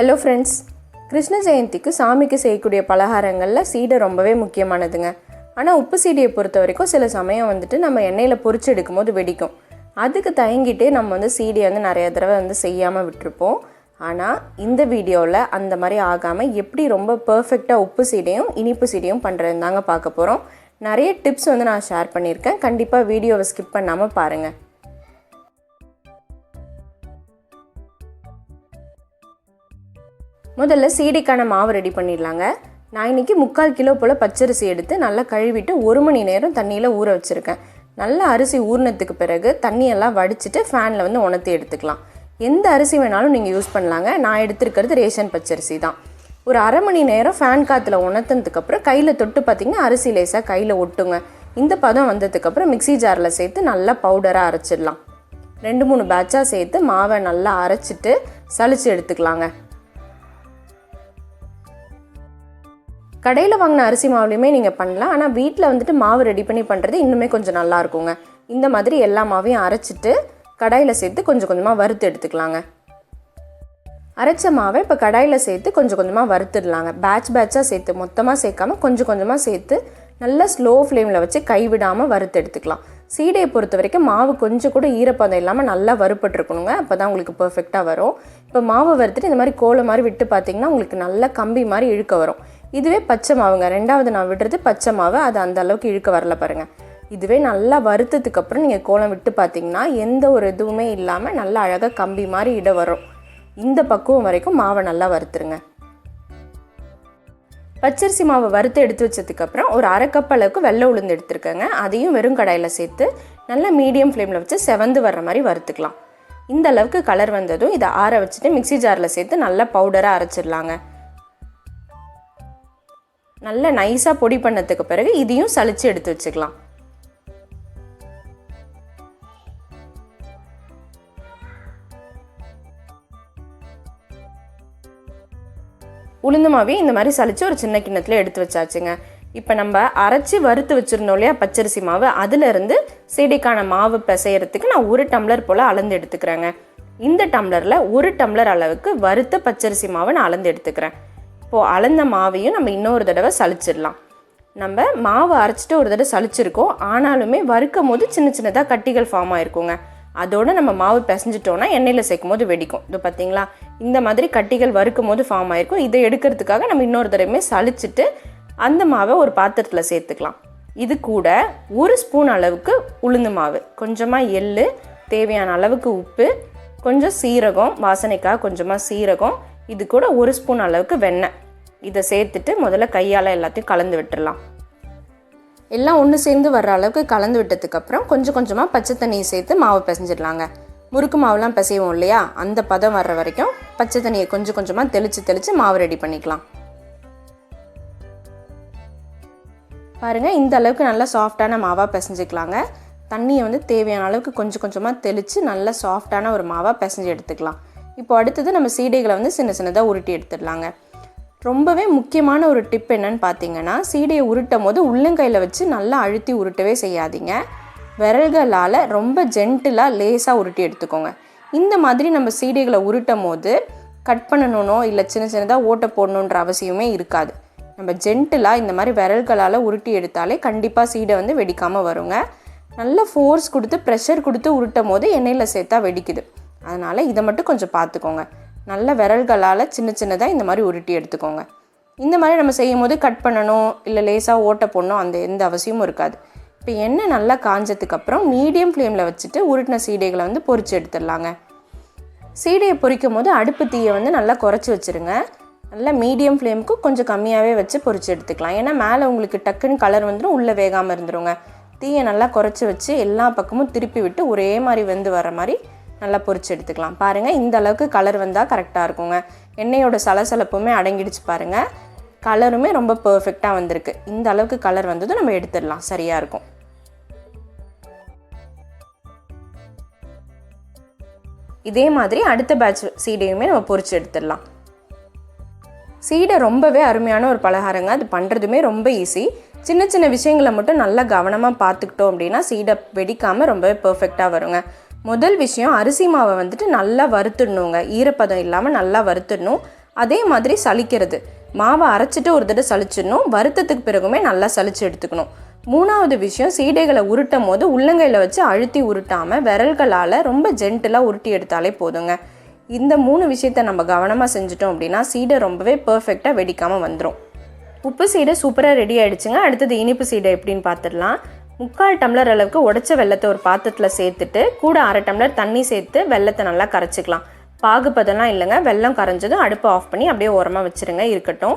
Hello friends Krishna ஜெயந்திக்கு சாமிக்கு செய்யக்கூடிய பலகாரங்களில் சீடை ரொம்பவே முக்கியமானதுங்க ஆனால் உப்பு சீடியை பொறுத்த வரைக்கும் சில சமயம் வந்துட்டு நம்ம எண்ணெயில் பொறிச்சு எடுக்கும்போது வெடிக்கும் அதுக்கு தயங்கிட்டே நம்ம வந்து சீடையை வந்து நிறைய தடவை வந்து செய்யாமல் விட்டுருப்போம் ஆனால் இந்த வீடியோவில் அந்த மாதிரி ஆகாமல் எப்படி ரொம்ப பர்ஃபெக்டாக உப்பு சீடையும் இனிப்பு சீடையும் பண்ணுறது தாங்க பார்க்க போகிறோம் நிறைய டிப்ஸ் வந்து நான் ஷேர் பண்ணியிருக்கேன் கண்டிப்பாக வீடியோவை ஸ்கிப் பண்ணாமல் பாருங்கள் முதல்ல சீடைக்கான மாவு ரெடி பண்ணிடலாங்க. நான் இன்றைக்கி முக்கால் கிலோ போல் பச்சரிசி எடுத்து நல்லா கழுவிட்டு ஒரு மணி நேரம் தண்ணியில் ஊற வச்சுருக்கேன். நல்லா அரிசி ஊறினத்துக்கு பிறகு தண்ணியெல்லாம் வடிச்சிட்டு ஃபேனில் வந்து உணர்த்தி எடுத்துக்கலாம். எந்த அரிசி வேணாலும் நீங்கள் யூஸ் பண்ணலாங்க. நான் எடுத்துருக்கிறது ரேஷன் பச்சரிசி தான். ஒரு அரை மணி நேரம் ஃபேன் காற்றுல உணர்த்தினதுக்கப்புறம் கையில் தொட்டு பார்த்தீங்கன்னா அரிசி லேசாக கையில் ஒட்டுங்க. இந்த பதம் வந்ததுக்கப்புறம் மிக்ஸி ஜாரில் சேர்த்து நல்லா பவுடராக அரைச்சிடலாம். ரெண்டு மூணு பேட்சாக சேர்த்து மாவை நல்லா அரைச்சிட்டு சளிச்சு எடுத்துக்கலாங்க. கடையில் வாங்கின அரிசி மாவுலையுமே நீங்கள் பண்ணலாம். ஆனால் வீட்டில் வந்துட்டு மாவு ரெடி பண்ணி பண்ணுறது இன்னுமே கொஞ்சம் நல்லா இருக்குங்க. இந்த மாதிரி எல்லா மாவையும் அரைச்சிட்டு கடாயில் சேர்த்து கொஞ்சம் கொஞ்சமாக வறுத்து எடுத்துக்கலாங்க. அரைச்ச மாவை இப்போ கடாயில் சேர்த்து கொஞ்சம் கொஞ்சமாக வறுத்துடலாங்க. பேட்ச் பேட்சாக சேர்த்து மொத்தமாக சேர்க்காம கொஞ்சம் கொஞ்சமாக சேர்த்து நல்லா ஸ்லோ ஃப்ளேமில் வச்சு கைவிடாமல் வறுத்து எடுத்துக்கலாம். சீடையை பொறுத்த வரைக்கும் மாவு கொஞ்சம் கூட ஈரப்பதம் இல்லாமல் நல்லா வறுப்பட்டுருக்கணுங்க அப்போ தான் உங்களுக்கு பர்ஃபெக்டாக வரும். இப்போ மாவு வறுத்துட்டு இந்த மாதிரி கோலை மாதிரி விட்டு பார்த்தீங்கன்னா உங்களுக்கு நல்ல கம்பி மாதிரி இழுக்க வரும். இதுவே பச்சை மாவுங்க. ரெண்டாவது நான் விடுறது பச்சை மாவு. அது அந்த அளவுக்கு இழுக்க வரல பாருங்கள் இதுவே நல்லா வறுத்ததுக்கு அப்புறம் நீங்கள் கோலம் விட்டு பார்த்தீங்கன்னா எந்த ஒரு இதுவுமே இல்லாமல் நல்லா அழகாக கம்பி மாதிரி இட வரும். இந்த பக்குவம் வரைக்கும் மாவை நல்லா வறுத்துருங்க. பச்சரிசி மாவை வறுத்து எடுத்து வச்சதுக்கப்புறம் ஒரு அரை கப் அளவுக்கு வெள்ளை உளுந்து எடுத்துருக்கேங்க. அதையும் வெறும் கடாயில் சேர்த்து நல்லா மீடியம் ஃப்ளேமில் வச்சு செவந்து வர்ற மாதிரி வறுத்துக்கலாம். இந்த அளவுக்கு கலர் வந்ததும் இதை ஆற வச்சுட்டு மிக்ஸி ஜாரில் சேர்த்து நல்லா பவுடராக அரைச்சிடலாங்க. நல்லா நைஸாக பொடி பண்ணதுக்கு பிறகு இதையும் சளிச்சு எடுத்து வச்சுக்கலாம். உளுந்து மாவே இந்த மாதிரி சளிச்சு ஒரு சின்ன கிண்ணத்தில் எடுத்து வச்சாச்சுங்க. இப்போ நம்ம அரைச்சி வறுத்து வச்சுருந்தோம் இல்லையா பச்சரிசி மாவு அதுலேருந்து சீடைக்கான மாவு பிசையறதுக்கு நான் ஒரு டம்ளர் போல் அளந்து எடுத்துக்கிறேங்க. இந்த டம்ளரில் ஒரு டம்ளர் அளவுக்கு வறுத்த பச்சரிசி மாவை நான் அளந்து எடுத்துக்கிறேன். இப்போது அளந்த மாவையும் நம்ம இன்னொரு தடவை சலிச்சிடலாம் நம்ம மாவு அரைச்சிட்டு ஒரு தடவை சலிச்சிருக்கோம் ஆனாலுமே வறுக்கும் போது சின்ன சின்னதாக கட்டிகள் ஃபார்ம் ஆயிருக்குங்க. அதோடு நம்ம மாவு பிசைஞ்சிட்டோன்னா எண்ணெயில் சேர்க்கும் போது வெடிக்கும். இது பார்த்தீங்களா இந்த மாதிரி கட்டிகள் வறுக்கும் போது ஃபார்ம் ஆயிருக்கும். இதை எடுக்கிறதுக்காக நம்ம இன்னொரு தடவையுமே சலிச்சிட்டு அந்த மாவை ஒரு பாத்திரத்தில் சேர்த்துக்கலாம். இது கூட ஒரு ஸ்பூன் அளவுக்கு உளுந்து மாவு. கொஞ்சமாக எள் தேவையான அளவுக்கு உப்பு கொஞ்சம் சீரகம் வாசனைக்காக கொஞ்சமாக சீரகம் இது கூட ஒரு ஸ்பூன் அளவுக்கு வெண்ணெய் இதை சேர்த்துட்டு முதல்ல கையால் எல்லாத்தையும் கலந்து விட்டுடலாம் எல்லாம் ஒன்று சேர்ந்து வர்ற அளவுக்கு கலந்து விட்டதுக்கப்புறம் கொஞ்சம் கொஞ்சமாக பச்சை தண்ணியை சேர்த்து மாவு பிசைஞ்சிடலாங்க. முறுக்கு மாவுலாம் பிசைவோம் இல்லையா? அந்த பதம் வர்ற வரைக்கும் பச்சை தண்ணியை கொஞ்சம் கொஞ்சமாக தெளித்து தெளித்து மாவு ரெடி பண்ணிக்கலாம். பாருங்கள் இந்த அளவுக்கு நல்லா சாஃப்டான மாவாக பிசைஞ்சிக்கலாங்க. தண்ணியை வந்து தேவையான அளவுக்கு கொஞ்சம் கொஞ்சமாக தெளித்து நல்லா சாஃப்டான ஒரு மாவாக பிசைஞ்சு எடுத்துக்கலாம். இப்போ அடுத்தது நம்ம சீடைகளை வந்து சின்ன சின்னதாக உருட்டி எடுத்துடலாங்க. ரொம்பவே முக்கியமான ஒரு டிப் என்னன்னு பார்த்தீங்கன்னா சீடையை உருட்டும் போது உள்ளங்கையில் வச்சு நல்லா அழுத்தி உருட்டவே செய்யாதீங்க. விரல்களால் ரொம்ப ஜென்டிலாக லேசாக உருட்டி எடுத்துக்கோங்க. இந்த மாதிரி நம்ம சீடைகளை உருட்டும் போது கட் பண்ணணுனோ இல்லை சின்ன சின்னதாக ஓட்ட போடணுன்ற அவசியமே இருக்காது. நம்ம ஜென்டிலாக இந்த மாதிரி விரல்களால் உருட்டி எடுத்தாலே கண்டிப்பாக சீடை வந்து வெடிக்காமல் வருங்க. நல்ல ஃபோர்ஸ் கொடுத்து ப்ரெஷர் கொடுத்து உருட்டும் போது எண்ணெயில் சேர்த்தா வெடிக்குது. அதனால் இதை மட்டும் கொஞ்சம் பார்த்துக்கோங்க. நல்ல விரல்களால் சின்ன சின்னதாக இந்த மாதிரி உருட்டி எடுத்துக்கோங்க. இந்த மாதிரி நம்ம செய்யும் போது கட் பண்ணணும் இல்லை லேசாக ஓட்ட போடணும் அந்த எந்த அவசியமும் இருக்காது. இப்போ எண்ணெய் நல்லா காஞ்சதுக்கப்புறம் மீடியம் ஃப்ளேமில் வச்சுட்டு உருட்டின சீடைகளை வந்து பொறிச்சு எடுத்துடலாங்க. சீடையை பொறிக்கும் போது அடுப்பு தீயை வந்து நல்லா குறைச்சி வச்சுருங்க. நல்லா மீடியம் ஃப்ளேமுக்கு கொஞ்சம் கம்மியாகவே வச்சு பொறிச்சு எடுத்துக்கலாம். ஏன்னா மேலே உங்களுக்கு டக்குன்னு கலர் வந்துடும் உள்ளே வேகாமல் இருந்துருங்க. தீயை நல்லா குறைச்சி வச்சு எல்லா பக்கமும் திருப்பி விட்டு ஒரே மாதிரி வெந்து வர மாதிரி நல்லா பொறிச்சு எடுத்துக்கலாம். பாருங்கள் இந்த அளவுக்கு கலர் வந்தால் கரெக்டாக இருக்குங்க. எண்ணெயோட சலசலப்புமே அடங்கிடுச்சு பாருங்கள் கலருமே ரொம்ப பர்ஃபெக்டாக வந்திருக்கு. இந்த அளவுக்கு கலர் வந்ததும் நம்ம எடுத்துடலாம். சரியாக இருக்கும். இதே மாதிரி அடுத்த பேட்ச் சீடையுமே நம்ம பொரிச்சு எடுத்துடலாம். சீடை ரொம்பவே அருமையான ஒரு பலகாரங்க. அது பண்ணுறதுமே ரொம்ப ஈஸி சின்ன சின்ன விஷயங்களை மட்டும் நல்லா கவனமாக பார்த்துக்கிட்டோம் அப்படின்னா சீடை வெடிக்காமல் ரொம்பவே பர்ஃபெக்டாக வருங்க. முதல் விஷயம் அரிசி மாவை வந்துட்டு நல்லா வறுத்துடணுங்க. ஈரப்பதம் இல்லாமல் நல்லா வறுத்துடணும். அதே மாதிரி சலிக்கிறது மாவை அரைச்சிட்டு ஒரு தடவை சலிச்சிடணும் வருத்தத்துக்கு பிறகுமே நல்லா சலிச்சு எடுத்துக்கணும். மூணாவது விஷயம் சீடைகளை உருட்டும் போது உள்ளங்கையில் வச்சு அழுத்தி உருட்டாமல் விரல்களால் ரொம்ப ஜென்டிலாக உருட்டி எடுத்தாலே போதுங்க. இந்த மூணு விஷயத்த நம்ம கவனமாக செஞ்சுட்டோம் அப்படின்னா சீடை ரொம்பவே பர்ஃபெக்டாக வெடிக்காமல் வந்துடும் உப்பு சீடை சூப்பராக ரெடி ஆகிடுச்சுங்க அடுத்தது இனிப்பு சீடை எப்படின்னு பார்த்துடலாம். முக்கால் டம்ளர் அளவுக்கு உடச்ச வெள்ளத்தை ஒரு பாத்திரத்தில் சேர்த்துட்டு கூட அரை டம்ளர் தண்ணி சேர்த்து வெள்ளத்தை நல்லா கரைச்சிக்கலாம். பாகுபதெல்லாம் இல்லைங்க. வெள்ளம் கரைஞ்சதும் அடுப்பை ஆஃப் பண்ணி அப்படியே ஓரமாக வச்சுருங்க. இருக்கட்டும்.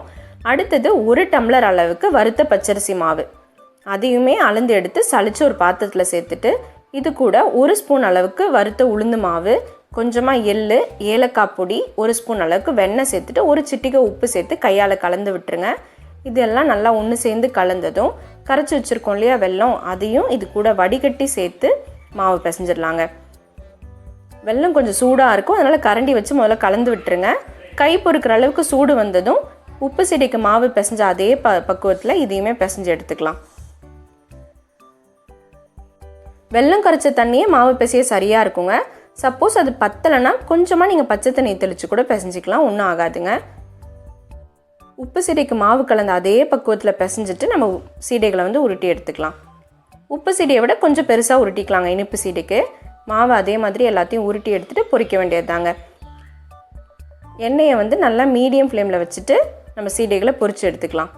அடுத்தது ஒரு டம்ளர் அளவுக்கு வறுத்த பச்சரிசி மாவு. அதையுமே அளந்து எடுத்து சளிச்சு ஒரு பாத்திரத்தில் சேர்த்துட்டு இது கூட ஒரு ஸ்பூன் அளவுக்கு வறுத்த உளுந்து மாவு கொஞ்சமாக எள் ஏலக்காய் பொடி ஒரு ஸ்பூன் அளவுக்கு வெண்ணெய் சேர்த்துட்டு ஒரு சிட்டிகை உப்பு சேர்த்து கையால் கலந்து விட்டுருங்க. இதெல்லாம் நல்லா ஒன்று சேர்ந்து கலந்ததும் கரைச்சி வச்சுருக்கோம் இல்லையா வெல்லம். அதையும் இது கூட வடிகட்டி சேர்த்து மாவு பிசைஞ்சிடலாங்க. வெல்லம் கொஞ்சம் சூடாக இருக்கும். அதனால் கரண்டி வச்சு முதல்ல கலந்து விட்டுருங்க. கை பொறுக்கிற அளவுக்கு சூடு வந்ததும் உப்பு செடிக்கு மாவு பிசைஞ்ச அதே ப பக்குவத்தில் இதையுமே பிசைஞ்சு எடுத்துக்கலாம். வெல்லம் கரைச்ச தண்ணியே மாவு பிசைய சரியாக இருக்குங்க. சப்போஸ் அது பத்தலைன்னா கொஞ்சமாக நீங்கள் பச்சை தண்ணி தெளித்து கூட பிசைஞ்சிக்கலாம். ஒன்றும் ஆகாதுங்க. உப்பு சீடைக்கு மாவு கலந்த அதே பக்குவத்தில் பிசைஞ்சிட்டு நம்ம சீடைகளை வந்து உருட்டி எடுத்துக்கலாம். உப்பு சீடையை விட கொஞ்சம் பெருசாக உருட்டிக்கலாங்க இனிப்பு சீடைக்கு. மாவு அதே மாதிரி எல்லாத்தையும் உருட்டி எடுத்துகிட்டு பொறிக்க வேண்டியது தாங்க எண்ணெயை வந்து நல்லா மீடியம் ஃப்ளேமில் வச்சுட்டு நம்ம சீடைகளை பொறிச்சு எடுத்துக்கலாம்.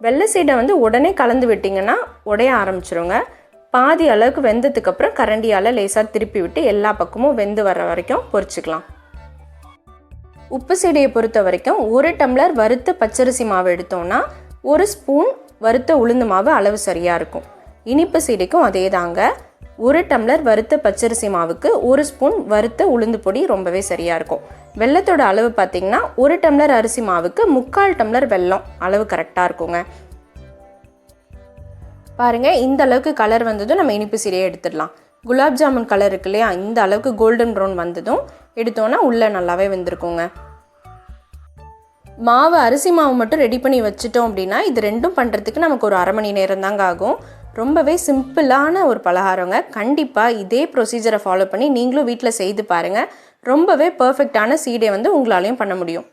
வெள்ளை சீடை வந்து உடனே கலந்து விட்டிங்கன்னா உடைய ஆரம்பிச்சிருங்க. பாதி அளவுக்கு வெந்ததுக்கப்புறம் கரண்டியால் லேசாக திருப்பி விட்டு எல்லா பக்கமும் வெந்து வர வரைக்கும் பொறிச்சிக்கலாம். உப்பு சீடையை பொறுத்த வரைக்கும் ஒரு டம்ளர் வறுத்த பச்சரிசி மாவு எடுத்தோம்னா ஒரு ஸ்பூன் வறுத்த உளுந்து மாவு அளவு சரியாக இருக்கும். இனிப்பு சீடைக்கும் அதே தாங்க. ஒரு டம்ளர் வறுத்த பச்சரிசி மாவுக்கு ஒரு ஸ்பூன் வறுத்த உளுந்து பொடி ரொம்பவே சரியாக இருக்கும். வெள்ளத்தோட அளவு பார்த்திங்கன்னா ஒரு டம்ளர் அரிசி மாவுக்கு முக்கால் டம்ளர் வெல்லம் அளவு கரெக்டாக இருக்குங்க. பாருங்கள் இந்த அளவுக்கு கலர் வந்ததும் நம்ம இனிப்பு சீடையை எடுத்துடலாம். குலாப் ஜாமுன் கலர் இருக்கு இல்லையா? இந்த அளவுக்கு கோல்டன் ப்ரௌன் வந்ததும் எடுத்தோன்னா உள்ளே நல்லாவே வெந்திருக்குங்க. மாவு அரிசி மாவு மட்டும் ரெடி பண்ணி வச்சுட்டோம் அப்படின்னா இது ரெண்டும் பண்ணுறதுக்கு நமக்கு ஒரு அரை மணி நேரம் தாங்க ஆகும். ரொம்பவே சிம்பிளான ஒரு பலகாரங்க. கண்டிப்பாக இதே ப்ரொசீஜரை ஃபாலோ பண்ணி நீங்களும் வீட்டில் செய்து பாருங்கள் ரொம்பவே பர்ஃபெக்டான சீடை வந்து உங்களாலையும் பண்ண முடியும்.